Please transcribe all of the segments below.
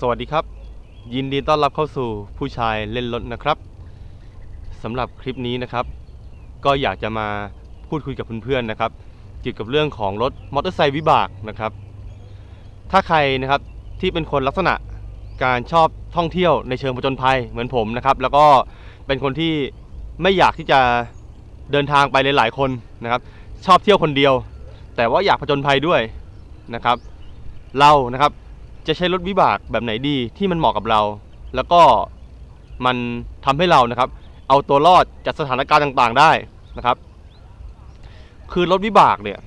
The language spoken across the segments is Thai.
สวัสดีครับ ยินดีต้อนรับเข้าสู่ผู้ชายเล่นรถนะครับสำหรับคลิปนี้นะครับ ก็อยากจะมาพูดคุยกับเพื่อนๆนะครับ เกี่ยวกับเรื่องของรถมอเตอร์ไซค์วิบากนะครับ ถ้าใครนะครับที่เป็นคนลักษณะการชอบท่องเที่ยวในเชิงผจญภัยเหมือนผมนะครับ แล้วก็เป็นคนที่ไม่อยากที่จะเดินทางไปหลายๆคนนะครับ ชอบเที่ยวคนเดียว แต่ว่าอยากผจญภัยด้วยนะครับ เรานะครับ จะใช้รถวิบากแบบไหนดีที่มันเหมาะกับเรา แล้วก็มันทำให้เรานะครับ เอาตัวรอดจากสถานการณ์ต่างๆได้นะครับ คือรถวิบากเนี่ย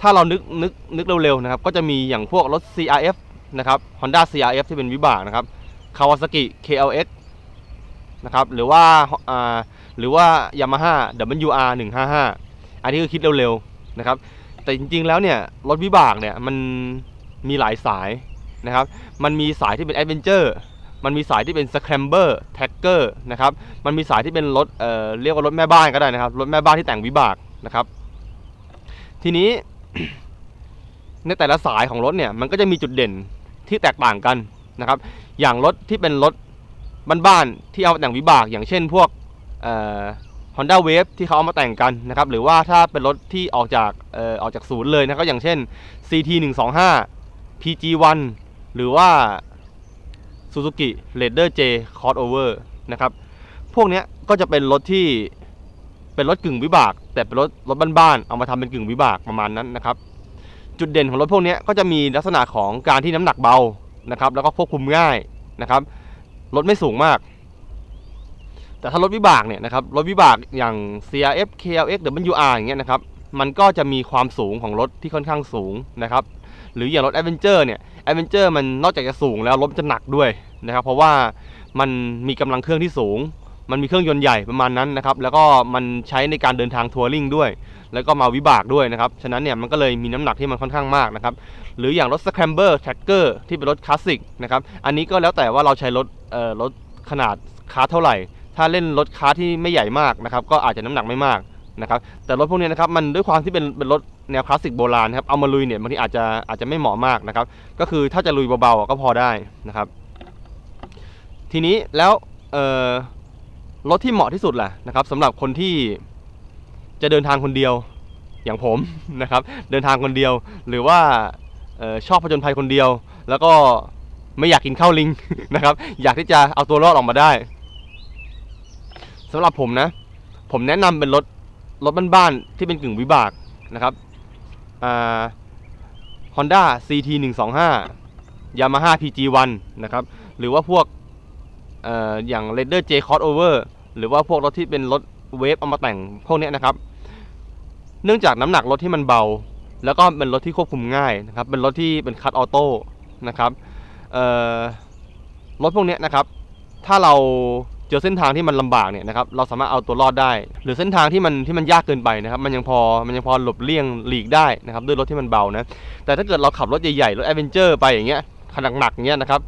ถ้าเรานึกนึกนึกเร็วๆนะครับ ก็จะมีอย่างพวกรถ CRF นะครับ Honda CRF ที่เป็นวิบากนะครับ Kawasaki KLX นะครับหรือว่าอ่าหรือว่า Yamaha WR 155 อันนี้คือคิดเร็วๆนะครับ แต่จริงๆแล้วเนี่ยรถวิบากเนี่ยมัน มีหลายสายนะครับ มันมีสายที่เป็นแอดเวนเจอร์ มันมีสายที่เป็นสแครมเบอร์แท็กเกอร์นะครับ มันมีสายที่เป็นรถเอ่อเรียกว่ารถแม่บ้านก็ได้นะครับ รถแม่บ้านที่แต่งวิบากนะครับ ทีนี้ในแต่ละสายของรถเนี่ย มันก็จะมีจุดเด่นที่แตกต่างกันนะครับ อย่างรถที่เป็นรถบ้านๆที่เอาแต่งวิบาก อย่างเช่นพวกฮอนด้าเวฟที่เขาเอามาแต่งกันนะครับ หรือว่าถ้าเป็นรถที่ออกจากอออกจากศูนย์เลยนะก็อย่างเช่น CT 1 2 5 PG1 หรือว่า Suzuki Raider J Crossover นะครับ พวกนี้ก็จะเป็นรถที่เป็นรถกึ่งวิบาก แต่เป็นรถรถบ้านๆเอามาทำเป็นกึ่งวิบากประมาณนั้นนะครับ จุดเด่นของรถพวกนี้ก็จะมีลักษณะของการที่น้ำหนักเบานะครับ แล้วก็ควบคุมง่ายนะครับรถไม่สูงมาก แต่ถ้ารถวิบากเนี่ยนะครับรถวิบากอย่าง CRF KLX หรือ WR อย่างเงี้ยนะครับมันก็จะมีความสูงของรถที่ค่อนข้างสูงนะครับ หรืออย่างรถ Adventure เนี่ย Adventure มันนอกจากจะสูงแล้วรถจะหนักด้วยนะครับ เพราะว่ามันมีกำลังเครื่องที่สูง มันมีเครื่องยนต์ใหญ่ประมาณนั้นนะครับ แล้วก็มันใช้ในการเดินทางทัวริงด้วย แล้วก็มาวิบากด้วยนะครับ ฉะนั้นเนี่ยมันก็เลยมีน้ำหนักที่มันค่อนข้างมากนะครับ หรืออย่างรถ Scrambler Tracker ที่เป็นรถคลาสสิกนะครับ อันนี้ก็แล้วแต่ว่าเราใช้รถเอ่อรถขนาดคาร์เท่าไหร่ ถ้าเล่นรถคาร์ที่ไม่ใหญ่มากนะครับ ก็อาจจะน้ำหนักไม่มากนะครับ แต่รถพวกนี้นะครับมันด้วยความที่เป็นเป็นรถ แนวคลาสสิกโบราณครับเอามาลุยเนี่ยบางทีอาจจะอาจจะไม่เหมาะมากนะครับ ก็คือถ้าจะลุยเบาๆก็พอได้นะครับ ทีนี้แล้วรถที่เหมาะที่สุดแหละนะครับสำหรับคนที่จะเดินทางคนเดียวอย่างผมนะครับ เดินทางคนเดียว หรือว่าออชอบผจญภัยคนเดียว แล้วก็ไม่อยากกินข้าวลิงนะครับ อยากที่จะเอาตัวรอดออกมาได้สำหรับผมนะ ผมแนะนำเป็นรถรถบ้านๆที่เป็นกึ่งวิบากนะครับ ฮอ่า Honda CT 125 Yamaha PG 1 นะครับ หรือว่าพวกออย่าง Raider J Crossover หรือว่าพวกรถที่เป็นรถเวฟเอามาแต่งพวกนี้นะครับ เนื่องจากน้ำหนักรถที่มันเบา แล้วก็เป็นรถที่ควบคุมง่ายนะครับ เป็นรถที่เป็นคัตออโต้นะครับรถพวกนี้นะครับ ถ้าเรา เจอเส้นทางที่มันลำบากเนี่ยนะครับเราสามารถเอาตัวรอดได้ หรือเส้นทางที่มันที่มันยากเกินไปนะครับมันยังพอมันยังพอหลบเลี่ยงหลีกได้นะครับด้วยรถที่มันเบานะแต่ถ้าเกิดเราขับรถใหญ่ๆรถแอดเวนเจอร์ไปอย่างเงี้ยขนาดหนักๆเงี้ยนะครับ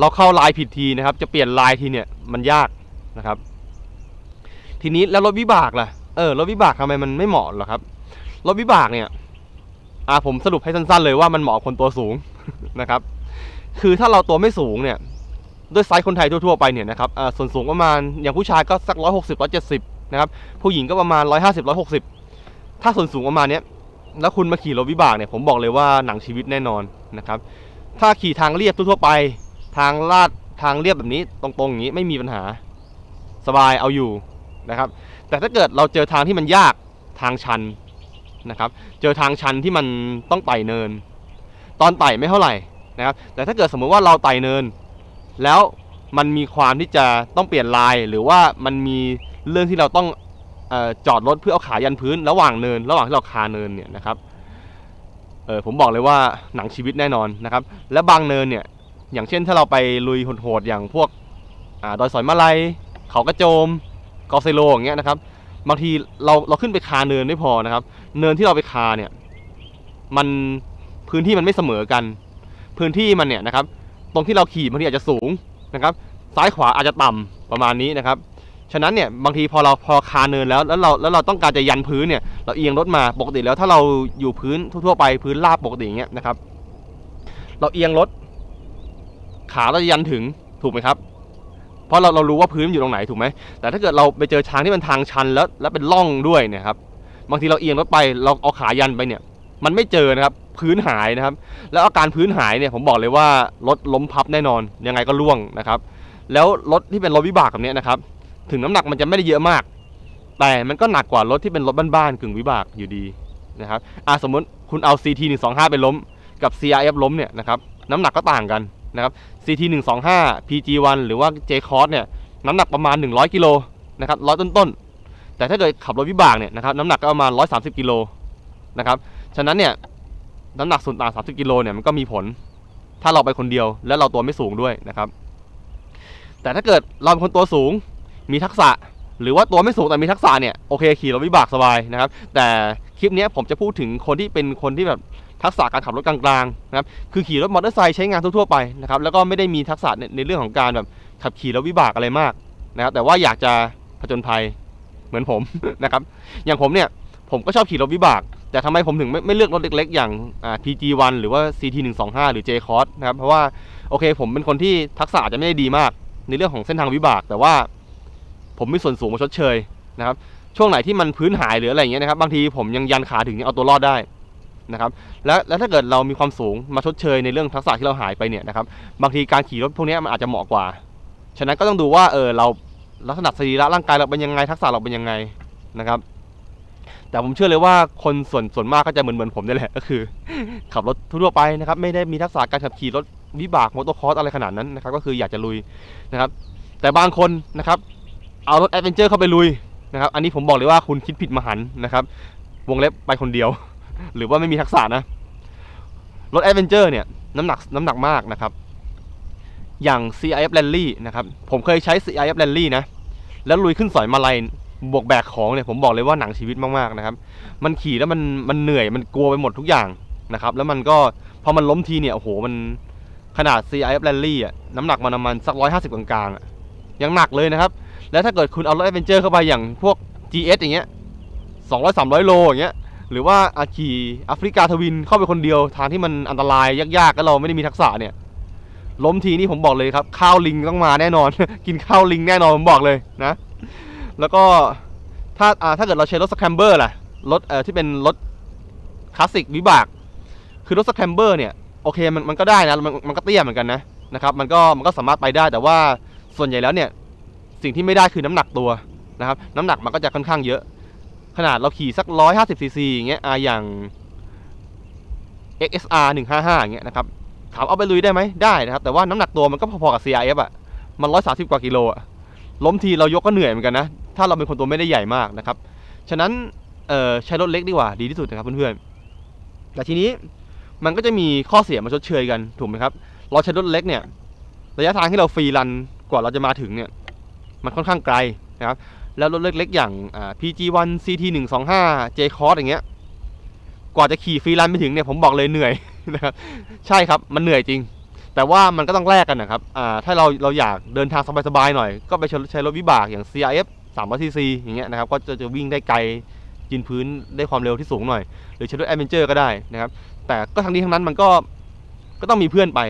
เราเข้าลายผิดทีนะครับ จะเปลี่ยนลายทีเนี่ยมันยากนะครับ ทีนี้แล้วรถวิบากล่ะเออรถวิบากทำไมมันไม่เหมาะหรอครับรถวิบากเนี่ยอ่าผมสรุปให้สั้นๆเลยว่ามันเหมาะคนตัวสูงนะครับ คือถ้าเราตัวไม่สูงเนี่ย ด้วยไซส์คนไทยทั่วๆไปเนี่ยนะครับส่วนสูงประมาณอย่างผู้ชายก็สักร้อยหกสิบร้อยเจ็ดสิบนะครับผู้หญิงก็ประมาณร้อยห้าสิบร้อยหกสิบถ้าส่วนสูงประมาณเนี้ยแล้วคุณมาขี่รถวิบากเนี่ยผมบอกเลยว่าหนังชีวิตแน่นอนนะครับถ้าขี่ทางเรียบทั่วๆไป ทางลาดทางเรียบแบบนี้ตรงๆอย่างนี้ไม่มีปัญหาสบายเอาอยู่นะครับ แต่ถ้าเกิดเราเจอทางที่มันยากทางชันนะครับ เจอทางชันที่มันต้องไต่เนิน ตอนไต่ไม่เท่าไหร่นะครับ แต่ถ้าเกิดสมมุติว่าเราไต่เนิน แล้วมันมีความที่จะต้องเปลี่ยนลายหรือว่ามันมีเรื่องที่เราต้องออจอดรถเพื่อเอาขายันพื้น ระหว่างเนิน ระหว่างที่เราคาเนินเนี่ยนะครับเออผมบอกเลยว่าหนังชีวิตแน่นอนนะครับ และบางเนินเนี่ยอย่างเช่นถ้าเราไปลุยโหดๆอย่างพวกอดอยสอยมาลัยเขากระโจมกอเซโลอย่างเงี้ยนะครับบางทีเราเราขึ้นไปคาเนินไม่พอนะครับ เนินที่เราไปคาเนี่ยมันพื้นที่มันไม่เสมอกัน พื้นที่มันเนี่ยนะครับ ตรงที่เราขี่บางทีอาจจะสูงนะครับ ซ้ายขวาอาจจะต่ำประมาณนี้นะครับ ฉะนั้นเนี่ยบางทีพอเราพอคาเนินแล้วแล้วเราแล้วเราต้องการจะยันพื้นเนี่ยเราเอียงรถมาปกติแล้วถ้าเราอยู่พื้นทั่วไปพื้นราบปกติอย่างเงี้ยนะครับ เราเอียงรถขาเราจะยันถึงถูกไหมครับเพราะเราเรารู้ว่าพื้นมันอยู่ตรงไหนถูกไหมแต่ถ้าเกิดเราไปเจอทางที่มันทางชันแล้วแล้วเป็นร่องด้วยเนี่ยครับบางทีเราเอียงรถไปเราเอาขายันไปเนี่ย มันไม่เจอนะครับ พื้นหายนะครับ แล้วอาการพื้นหายเนี่ยผมบอกเลยว่ารถล้มพับแน่นอน ยังไงก็ล่วงนะครับ แล้วรถที่เป็นรถวิบากแบบนี้นะครับ ถึงน้ำหนักมันจะไม่ได้เยอะมาก แต่มันก็หนักกว่ารถที่เป็นรถบ้านๆกึ่งวิบากอยู่ดีนะครับอะสมมติคุณเอา CT 125ไปล้มกับ CRF ล้มเนี่ยนะครับน้ำหนักก็ต่างกันนะครับ CT 125 PG1 หรือว่า J Cross เนี่ยน้ำหนักประมาณ 100กิโลนะครับร้อยต้นๆแต่ถ้าเกิดขับรถวิบากเนี่ยนะครับน้ำหนักก็ประมาณ 130กิโลนะครับฉะนั้นเนี่ย น้ำหนักส่วนต่าง30กิโลเนี่ยมันก็มีผล ถ้าเราไปคนเดียว แล้วเราตัวไม่สูงด้วยนะครับ แต่ถ้าเกิดเราเป็นคนตัวสูงมีทักษะ หรือว่าตัวไม่สูงแต่มีทักษะเนี่ยโอเคขี่รถวิบากสบายนะครับ แต่คลิปนี้ผมจะพูดถึงคนที่เป็นคนที่แบบทักษะการขับรถกลางๆนะครับคือขี่รถมอเตอร์ไซค์ใช้งานทั่วๆไปนะครับแล้วก็ไม่ได้มีทักษะในในเรื่องของการแบบขับขี่รถวิบากอะไรมากนะครับแต่ว่าอยากจะผจญภัยเหมือนผมนะครับ อย่างผมเนี่ยผมก็ชอบขี่รถวิบาก แต่ทำไมผมถึงไม่ไม่เลือกรถเล็กๆ อย่างอ่า PG1 หรือว่า CT125 หรือ J Cross นะครับ เพราะว่าโอเค ผมเป็นคนที่ทักษะจะไม่ได้ดีมาก ในเรื่องของเส้นทางวิบาก แต่ว่าผมมีส่วนสูงมาชดเชยนะครับ ช่วงไหนที่มันพื้นหายหรืออะไรอย่างเงี้ยนะครับ บางทีผมยังยันขาถึงยังเอาตัวรอดได้นะครับแล้วแล้วถ้าเกิดเรามีความสูงมาชดเชยในเรื่องทักษะที่เราหายไปเนี่ยนะครับบางทีการขี่รถพวกนี้มันอาจจะเหมาะกว่า ฉะนั้นก็ต้องดูว่าเออเราลักษณะสรีระร่างกายเราเป็นยังไงทักษะเราเป็นยังไงนะครับ แต่ผมเชื่อเลยว่าคนส่วนส่วนมากก็จะเหมือนเหมือนผมนี่แหละก็คือ ขับรถทั่วไปนะครับ ไม่ได้มีทักษะการขับขี่รถวิบากมอเตอร์คอร์สอะไรขนาดนั้นนะครับ ก็คืออยากจะลุยนะครับ แต่บางคนนะครับ เอารถแอดเวนเจอร์เข้าไปลุยนะครับ อันนี้ผมบอกเลยว่าคุณคิดผิดมหันนะครับ วงเล็บไปคนเดียว หรือว่าไม่มีทักษะนะรถแอดเวนเจอร์เนี่ยน้ำหนักน้ำหนักมากนะครับ อย่าง CIF Rally นะครับ ผมเคยใช้ CIF Rally นะ แล้วลุยขึ้นสอยมาลัย บวกแบกของเนี่ยผมบอกเลยว่าหนังชีวิตมากๆนะครับ มันขี่แล้วมันมันเหนื่อยมันกลัวไปหมดทุกอย่างนะครับ แล้วมันก็พอมันล้มทีเนี่ยโอ้โหมันขนาด CIF Rally อะน้ำหนักมันประมาณสักร้อยห้าสิบกลางๆอะยังหนักเลยนะครับ แล้วถ้าเกิดคุณเอารถแอดเวนเจอร์เข้าไปอย่างพวก GS อย่างเงี้ยสองร้อยสามร้อยโลอย่างเงี้ยหรือว่าอาขี่แอฟริกาทวินเข้าไปคนเดียวทางที่มันอันตรายยากๆแล้วเราไม่ได้มีทักษะเนี่ยล้มทีนี่ผมบอกเลยครับ ข้าวลิงต้องมาแน่นอน กินข้าวลิงแน่นอนผมบอกเลยนะ แล้วก็ถ้าถ้าเกิดเราใช้รถสแคมเบอร์ล่ะรถที่เป็นรถคลาสสิกวิบาก คือรถสแคมเบอร์เนี่ยโอเคมันมันก็ได้นะมันมันก็เตี้ยเหมือนกันนะนะครับมันก็มันก็สามารถไปได้แต่ว่าส่วนใหญ่แล้วเนี่ยสิ่งที่ไม่ได้คือน้ำหนักตัวนะครับน้ำหนักมันก็จะค่อนข้างเยอะ ขนาดเราขี่สักร้อยห้าสิบซีซีอย่างเงี้ยอย่าง XSR 155อย่างเงี้ยนะครับถามเอาไปลุยได้ไหมได้นะครับ แต่ว่าน้ำหนักตัวมันก็พอๆกับ CRF อะมันร้อยสาสิบกว่ากิโลอะล้มทีเรายกก็เหนื่อยเหมือนกันนะ ถ้าเราเป็นคนตัวไม่ได้ใหญ่มากนะครับ ฉะนั้นใช้รถเล็กดีกว่าดีที่สุดนะครับเพื่อนๆ แต่ทีนี้มันก็จะมีข้อเสียมาชดเชยกันถูกไหมครับ เราใช้รถเล็กเนี่ยระยะทางที่เราฟรีรันกว่าเราจะมาถึงเนี่ยมันค่อนข้างไกลนะครับ แล้วรถเล็กๆ อย่างอ่า PG1 CT 125 J Cross อย่างเงี้ย กว่าจะขี่ฟรีรันไปถึงเนี่ยผมบอกเลยเหนื่อยนะครับ ใช่ครับมันเหนื่อยจริง แต่ว่ามันก็ต้องแลกกันนะครับถ้าเราเราอยากเดินทางสบายๆหน่อย ก็ไปใช้ใช้รถวิบากอย่าง CRF 300 cc อย่างเงี้ยนะครับก็จะจะวิ่งได้ไกลยืนพื้นได้ความเร็วที่สูงหน่อย หรือใช้รถแอดเวนเจอร์ก็ได้นะครับแต่ก็ทั้งนี้ทั้งนั้นมันก็ก็ต้องมีเพื่อนไป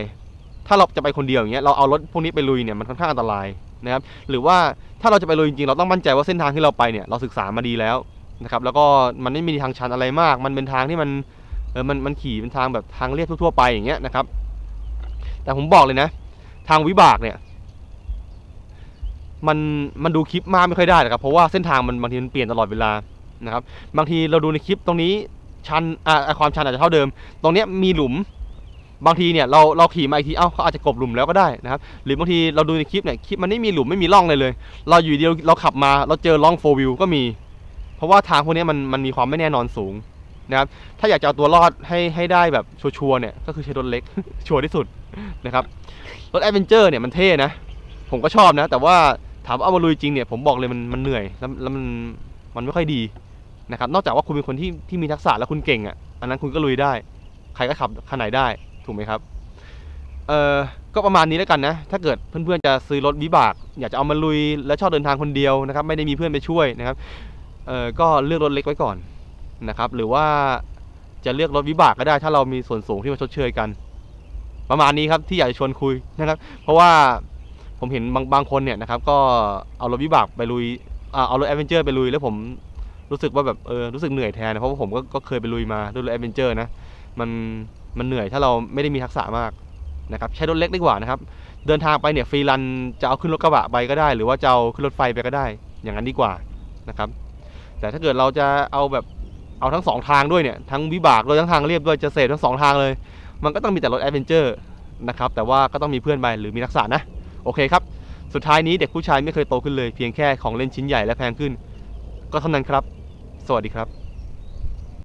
ถ้าเราจะไปคนเดียวอย่างเงี้ยเราเอารถพวกนี้ไปลุยเนี่ยมันค่อนข้างอันตรายนะครับหรือว่าถ้าเราจะไปลุยจริงๆเราต้องมั่นใจว่าเส้นทางที่เราไปเนี่ยเราศึกษามาดีแล้วนะครับแล้วก็มันไม่มีทางชันอะไรมาก มันเป็นทางที่มันเออมันมันขี่เป็นทางแบบทางเรียบทั่วๆไปอย่างเงี้ยนะครับ แต่ผมบอกเลยนะ ทางวิบากเนี่ย มันมันดูคลิปมากไม่ค่อยได้นะครับ เพราะว่าเส้นทางมันบางทีมันเปลี่ยนตลอดเวลานะครับ บางทีเราดูในคลิปตรงนี้ชันอ่าความชันอาจจะเท่าเดิม ตรงนี้มีหลุม บางทีเนี่ยเราเราขี่มาอีกทีเอ้าเขาอาจจะกบหลุมแล้วก็ได้นะครับ หรือบางทีเราดูในคลิปเนี่ยคลิปมันไม่มีหลุมไม่มีร่องเลยเลย เราอยู่เดียวเราขับมาเราเจอร่องโฟวิวก็มี เพราะว่าทางพวกนี้มันมันมีความไม่แน่นอนสูงนะครับ ถ้าอยากจะเอาตัวรอดให้ให้ได้แบบชัวร์เนี่ยก็คือใช้รถเล็กชัวร์ที่สุดนะครับ รถแอดเวนเจอร์เนี่ยมันเท่นะ ผมก็ชอบนะ แต่ว่า ถามว่าเอามาลุยจริงเนี่ยผมบอกเลยมันมันเหนื่อยแล้วแล้วมันมันไม่ค่อยดีนะครับนอกจากว่าคุณเป็นคนที่ที่มีทักษะแล้วคุณเก่งอะอันนั้นคุณก็ลุยได้ ใครก็ขับขนไหนได้ถูกไหมครับเออก็ประมาณนี้แล้วกันนะ ถ้าเกิดเพื่อนๆจะซื้อรถวิบาก อยากจะเอามาลุยแล้วชอบเดินทางคนเดียวนะครับ ไม่ได้มีเพื่อนไปช่วยนะครับเออก็เลือกรถเล็กไว้ก่อนนะครับ หรือว่าจะเลือกรถวิบากก็ได้ ถ้าเรามีส่วนสูงที่มาชดเชยกัน ประมาณนี้ครับที่อยากจะชวนคุยนะครับ เพราะว่า ผมเห็นบางบางคนเนี่ยนะครับก็เอารถวิบากไปลุยเอารถแอดเวนเจอร์ไปลุยแล้วผมรู้สึกว่าแบบเออรู้สึกเหนื่อยแทนนะเพราะว่าผมก็ก็เคยไปลุยมาด้วยรถแอดเวนเจอร์นะมันมันเหนื่อยถ้าเราไม่ได้มีทักษะมากนะครับใช้รถเล็กดีกว่านะครับ เดินทางไปเนี่ยฟรีรันจะเอาขึ้นรถกระบะไปก็ได้ หรือว่าจะเอาขึ้นรถไฟไปก็ได้ อย่างนั้นดีกว่านะครับ แต่ถ้าเกิดเราจะเอาแบบเอาทั้งสองทางด้วยเนี่ยทั้งวิบากด้วยทั้งทางเรียบด้วยจะเสพทั้งสองทางเลย มันก็ต้องมีแต่รถแอดเวนเจอร์นะครับแต่ว่าก็ต้องมีเพื่อนไปหรือมีทักษะนะ โอเคครับ สุดท้ายนี้เด็กผู้ชายไม่เคยโตขึ้นเลยเพียงแค่ของเล่นชิ้นใหญ่และแพงขึ้น ก็เท่านั้นครับ สวัสดีครับ